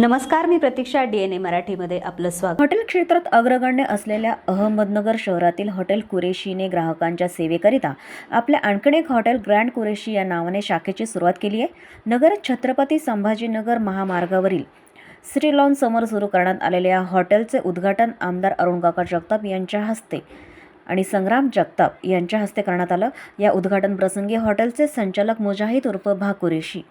नमस्कार मी प्रतीक्षा D N ए मराठीमध्ये आपलं स्वागत. हॉटेल क्षेत्रात अग्रगण्य असलेल्या अहमदनगर शहरातील हॉटेल कुरेशीने ग्राहकांच्या सेवेकरिता आपल्या आणखीन एक हॉटेल ग्रँड कुरेशी या नावाने शाखेची सुरुवात केली आहे. नगर छत्रपती संभाजीनगर महामार्गावरील श्री लॉन समोर सुरू करण्यात आलेल्या या हॉटेलचे उद्घाटन आमदार अरुणकाका जगताप यांच्या हस्ते आणि संग्राम जगताप यांच्या हस्ते करण्यात आलं. या उद्घाटन प्रसंगी हॉटेलचे संचालक मुजाहिद उर्फ भा कुरेशी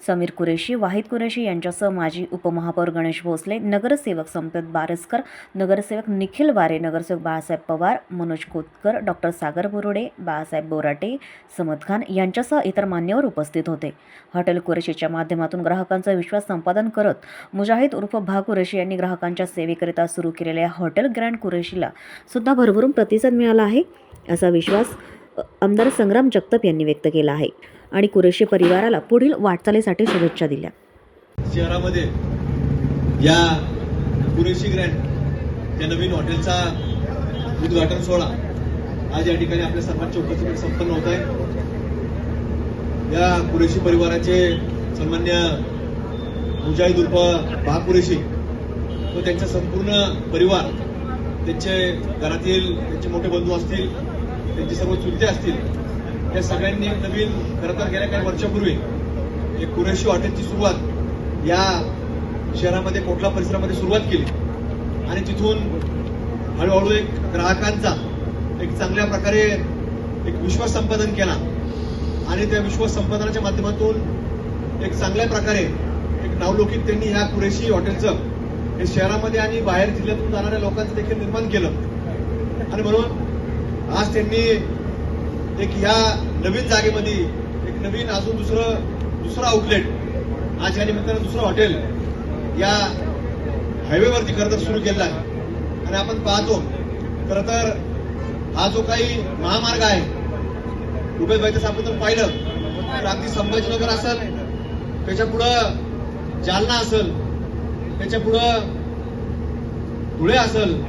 समीर कुरेशी वाहिद कुरेशी यांच्यासह माजी उपमहापौर गणेश भोसले नगरसेवक संपत बारसकर नगरसेवक निखिल वारे नगरसेवक बाळासाहेब पवार मनोज खोतकर डॉक्टर सागर बोरोडे बाळासाहेब बोराटे समद खान यांच्यासह इतर मान्यवर उपस्थित होते. हॉटेल कुरेशीच्या माध्यमातून ग्राहकांचा विश्वास संपादन करत मुजाहिद उर्फ भा कुरेशी यांनी ग्राहकांच्या सेवेकरिता सुरू केलेल्या हॉटेल ग्रँड कुरेशीला सुद्धा भरभरून प्रतिसाद मिळाला आहे असा विश्वास आमदार संग्राम जगताप यांनी व्यक्त केला आहे आणि कुरेशी परिवाराला पुढील वाटचालीसाठी शुभेच्छा दिल्या. शहरामध्ये या कुरेशी ग्रँड या नवीन हॉटेलचा उद्घाटन सोहळा आज या ठिकाणी आपल्या सर्वांच्या उपस्थितीत संपन्न होत आहे. या कुरेशी परिवाराचे सन्मान्य मुजाहिद उर्फ बा कुरेशी व त्यांचा संपूर्ण परिवार त्यांचे घरातील त्यांचे मोठे बंधू असतील त्यांचे सर्व चुलते असतील या सगळ्यांनी एक नवीन खरं तर गेल्या काही वर्षापूर्वी एक कुरेशी हॉटेलची सुरुवात या शहरामध्ये कोटला परिसरामध्ये सुरुवात केली. आणि तिथून हळूहळू एक ग्राहकांचा एक चांगल्या प्रकारे एक विश्वास संपादन केला. आणि त्या विश्वास संपादनाच्या माध्यमातून एक चांगल्या प्रकारे एक नावलौकिक त्यांनी ह्या कुरेशी हॉटेलचं हे शहरामध्ये आणि बाहेर जिल्ह्यातून जाणाऱ्या लोकांचं देखील निर्माण केलं. आणि म्हणून आज त्यांनी एक ह्या नवीन जागेमध्ये एक नवीन अजून दुसरं दुसरं आउटलेट आज या निमित्तानं दुसरं हॉटेल या हायवेवरती खरं तर सुरू केलं आहे. आणि आपण पाहतो खरं तर हा जो काही महामार्ग आहे उभेबाईचं आपण जर पाहिलं. तर अगदी संभाजीनगर असेल त्याच्या पुढं जालना असेल त्याच्या पुढं धुळे असेल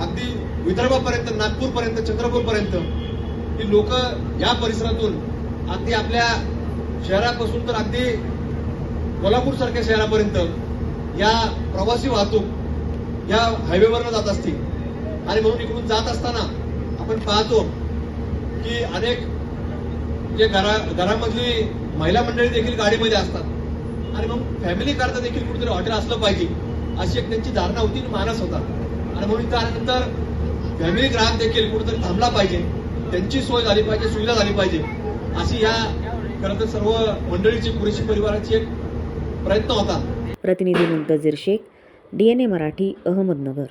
अगदी विदर्भापर्यंत नागपूरपर्यंत चंद्रपूरपर्यंत ही लोक या परिसरातून अगदी आपल्या शहरापासून तर अगदी कोल्हापूर सारख्या शहरापर्यंत या प्रवासी वाहतूक या हायवेवरनं जात असतील. आणि म्हणून इकडून जात असताना आपण पाहतो की अनेक जे घरा घरामधली महिला मंडळी देखील गाडीमध्ये असतात. आणि मग फॅमिली करता देखील कुठेतरी हॉटेल असलं पाहिजे अशी एक त्यांची धारणा होती आणि मानस होता. आणि म्हणून त्यानंतर फॅमिली ग्राहक देखील कुठेतरी थांबला पाहिजे. त्यांची सोय झाली पाहिजे सुविधा झाली पाहिजे. अशी या खरं तर सर्व मंडळीची पुरेशी परिवाराची एक प्रयत्न होता. प्रतिनिधी Muntazir Shaikh D N A Marathi Ahmednagar.